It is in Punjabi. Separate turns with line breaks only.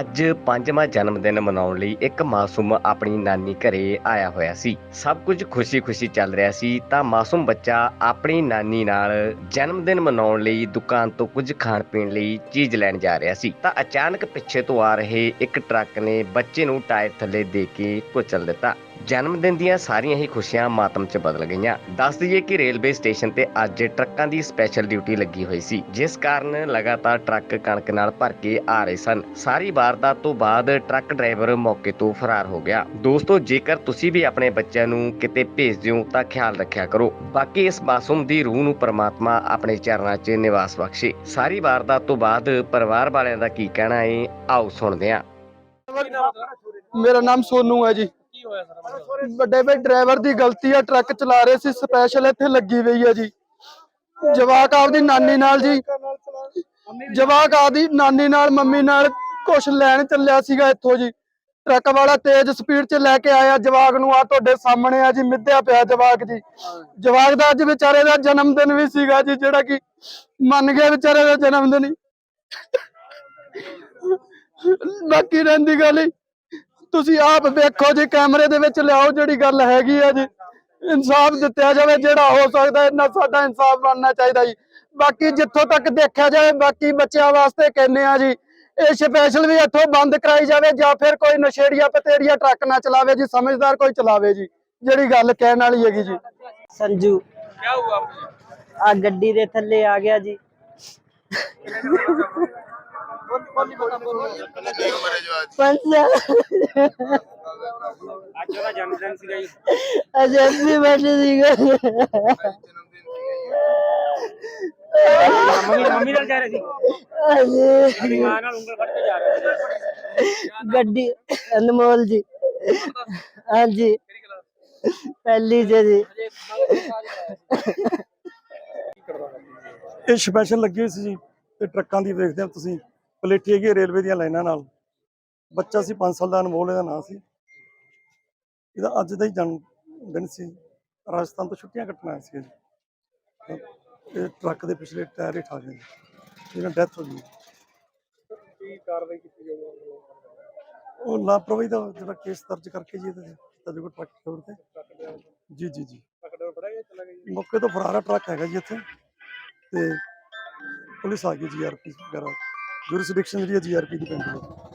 ਅੱਜ ਪੰਜਵਾਂ ਜਨਮ ਦਿਨ ਮਨਾਉਣ ਲਈ ਇੱਕ ਮਾਸੂਮ ਆਪਣੀ ਨਾਨੀ ਘਰੇ ਆਇਆ ਹੋਇਆ ਸੀ। ਸਭ ਕੁਝ ਖੁਸ਼ੀ-ਖੁਸ਼ੀ ਚੱਲ ਰਿਹਾ ਸੀ, ਤਾਂ ਮਾਸੂਮ ਬੱਚਾ ਆਪਣੀ ਨਾਨੀ ਨਾਲ ਜਨਮ ਦਿਨ ਮਨਾਉਣ ਲਈ ਦੁਕਾਨ ਤੋਂ ਕੁਝ ਖਾਣ ਪੀਣ ਲਈ ਚੀਜ਼ ਲੈਣ ਜਾ ਰਿਹਾ ਸੀ। ਤਾਂ ਅਚਾਨਕ ਪਿੱਛੇ ਤੋਂ ਆ ਰਹੇ ਇੱਕ ਟਰੱਕ ਨੇ ਬੱਚੇ ਨੂੰ ਟਾਇਰ ਥੱਲੇ ਦੇ ਕੇ ਕੁਚਲ ਦਿੱਤਾ। ਜਨਮ ਦਿਨ ਦੀਆਂ ਸਾਰੀਆਂ ਹੀ ਖੁਸ਼ੀਆਂ ਮਾਤਮ 'ਚ ਬਦਲ ਗਈਆਂ। ਦੱਸ ਦਈਏ ਕਿ ਰੇਲਵੇ ਸਟੇਸ਼ਨ ਤੇ ਅੱਜ ਟਰੱਕਾਂ ਦੀ ਸਪੈਸ਼ਲ ਡਿਊਟੀ ਲੱਗੀ ਹੋਈ ਸੀ, ਜਿਸ ਕਾਰਨ ਲਗਾਤਾਰ ਟਰੱਕ ਕਣਕ ਨਾਲ ਭਰ ਕੇ ਆ ਰਹੇ ਸਨ। ਸਾਰੀ ਵਾਰਦਾਤ ਤੋਂ ਬਾਅਦ ਟਰੱਕ ਡਰਾਈਵਰ ਮੌਕੇ ਤੋਂ ਫਰਾਰ ਹੋ ਗਿਆ। ਦੋਸਤੋ, ਜੇਕਰ ਤੁਸੀਂ ਵੀ ਆਪਣੇ ਬੱਚਿਆਂ ਨੂੰ ਕਿਤੇ ਭੇਜਦੇ ਹੋ ਤਾਂ ਖਿਆਲ ਰੱਖਿਆ ਕਰੋ। ਬਾਕੀ ਇਸ ਮਾਸੂਮ ਦੀ ਰੂਹ ਨੂੰ ਪ੍ਰਮਾਤਮਾ ਆਪਣੇ ਚਰਨਾਂ 'ਚ ਨਿਵਾਸ ਬਖਸ਼ੇ। ਸਾਰੀ ਵਾਰਦਾਤ ਤੋਂ ਬਾਅਦ ਪਰਿਵਾਰ ਵਾਲਿਆਂ ਦਾ ਕੀ ਕਹਿਣਾ ਹੈ ਆਓ ਸੁਣਦੇ ਹਾਂ।
ਮੇਰਾ ਨਾਮ ਸੋਨੂ ਹੈ ਜੀ।
ਕੀ ਹੋਇਆ ਸਾਰਾ?
ਵੱਡੇ ਭਾਈ ਡਰਾਈਵਰ ਦੀ ਗਲਤੀ ਹੈ ਟਰੱਕ ਚਲਾ ਰਹੇ ਸੀ ਸਪੈਸ਼ਲ ਇੱਥੇ ਲੱਗੀ ਹੋਈ ਹੈ ਜੀ। ਜਵਾਕ ਆਪਦੀ ਨਾਨੀ ਨਾਲ ਜੀ। ਜਵਾਕ ਆਪਦੀ ਨਾਨੀ ਨਾਲ ਮੰਮੀ ਨਾਲ ਕੁਛ ਲੈਣ ਚੱਲਿਆ ਸੀਗਾ ਇੱਥੋਂ ਜੀ। ਟਰੱਕ ਵਾਲਾ ਤੇਜ਼ ਸਪੀਡ 'ਚ ਲੈ ਕੇ ਆਇਆ ਜਵਾਕ ਨੂੰ ਆ ਤੁਹਾਡੇ ਸਾਹਮਣੇ ਆ ਜੀ ਮਿੱਧਿਆ ਪਿਆ ਜਵਾਕ ਜੀ। ਜਵਾਕ ਦਾ ਅੱਜ ਵਿਚਾਰੇ ਦਾ ਜਨਮ ਦਿਨ ਵੀ ਸੀਗਾ ਜੀ ਜਿਹੜਾ ਕਿ ਮੰਨ ਗਿਆ ਵਿਚਾਰੇ ਦਾ ਜਨਮ ਦਿਨ ਹੀ। ਬਾਕੀ ਰਹਿੰਦੀ ਗੱਲ ਹੀ। ਤੁਸੀਂ ਆਪ ਵੇਖੋ ਜੀ ਕੈਮਰੇ ਦੇ ਵਿੱਚ ਲਿਆਓ ਜਿਹੜੀ ਗੱਲ ਹੈਗੀ ਆ ਜੀ। ਇਨਸਾਫ ਦਿੱਤਾ ਜਾਵੇ ਜਿਹੜਾ ਹੋ ਸਕਦਾ ਇਹਨਾਂ ਸਾਡਾ ਇਨਸਾਫ ਬਣਨਾ ਚਾਹੀਦਾ ਜੀ। ਬਾਕੀ ਜਿੱਥੋਂ ਤੱਕ ਦੇਖਿਆ ਜਾਵੇ ਬਾਕੀ ਬੱਚਿਆਂ ਵਾਸਤੇ ਕਹਿੰਦੇ ਆ ਜੀ ਇਹ ਸਪੈਸ਼ਲ ਵੀ ਇੱਥੋਂ ਬੰਦ ਕਰਾਈ ਜਾਵੇ ਜਾਂ ਫਿਰ ਕੋਈ ਨਸ਼ੇੜੀਆ ਪਤੇੜੀਆ ਟਰੱਕ ਨਾ ਚਲਾਵੇ ਜੀ ਸਮਝਦਾਰ ਕੋਈ ਚਲਾਵੇ ਜੀ ਜਿਹੜੀ ਗੱਲ ਕਹਿਣ ਵਾਲੀ ਹੈਗੀ ਜੀ।
ਸੰਜੂ।
ਕੀ ਹੁਆ ਆਪਕੋ
ਆ ਗੱਡੀ ਦੇ ਥੱਲੇ ਆ ਗਿਆ ਜੀ। ਪੰਜ ਸਾਲ।
ਅੱਜ ਉਹਦਾ ਜਨਮ ਦਿਨ ਸੀਗਾ ਜੀ।
ਅਜੇ ਵੀ ਬੈਠੇ ਸੀਗਾ।
ਮੰਮੀ ਮੰਮੀ ਨਾਲ ਜਾ ਰਹੇ ਸੀ।
ਅਜੇ
ਆਪਣੀ ਮਾਂ ਨਾਲ ਉਂਗਲ ਫੜ ਕੇ ਜਾ ਰਹੇ ਸੀ।
ਗੱਡੀ ਅਨਮੋਲ ਜੀ। ਹਾਂਜੀ। ਪਹਿਲੀ ਜੇ ਜੀ।
ਇਹ ਸਪੈਸ਼ਲ ਲੱਗੀ ਹੋਈ ਸੀ ਜੀ ਤੇ ਟਰੱਕਾਂ ਦੀ ਵੇਖਦੇ ਆ ਤੁਸੀਂ। ਪਲੇਠੀ ਹੈਗੀ ਹੈ ਰੇਲਵੇ ਦੀਆਂ ਲਾਈਨਾਂ ਨਾਲ। ਬੱਚਾ ਸੀ 5 ਸਾਲ ਦਾ ਅਨਮੋਲ ਇਹਦਾ ਨਾਂ ਸੀ। ਇਹਦਾ ਅੱਜ ਦਾ ਹੀ ਜਨਮ ਦਿਨ ਸੀ। ਰਾਜਸਥਾਨ ਤੋਂ ਛੁੱਟੀਆਂ ਕੱਟਣ ਆਇਆ ਸੀ ਜੀ ਇਹ ਟਰੱਕ ਦੇ ਪਿਛਲੇ ਟਾਇਰ ਹੀ ਠਾ ਗਏ ਜਿਹਨਾਂ ਡੈਥ ਹੋ ਗਈ।
ਕੀ ਕਾਰਵਾਈ ਕੀਤੀ ਜਾਊਗੀ
ਉਹ ਲਾਪਰਵਾਹੀ ਦਾ ਜਿਹੜਾ ਕੇਸ ਦਰਜ ਕਰਕੇ ਜੀ ਇਹਦੇ ਤੇ ਜੋ ਟਰੱਕ ਡਰਾਈਵਰ ਤੇ। ਜੀ ਜੀ ਜੀ।
ਟਰੱਕ ਚਲਾ ਗਿਆ ਜੀ?
ਮੌਕੇ ਤੋਂ ਫਰਾਰ ਟਰੱਕ ਹੈਗਾ ਜੀ ਇੱਥੇ। ਤੇ ਪੁਲਿਸ ਆ ਗਈ ਜੀਆਰਪੀ ਵਗੈਰਾ। ਜੁਰਿਸਡਿਕਸ਼ਨ ਜਿਹੜੀ ਹੈ ਜੀਆਰਪੀ ਦੀ ਪੈਂਦੀ ਹੈ।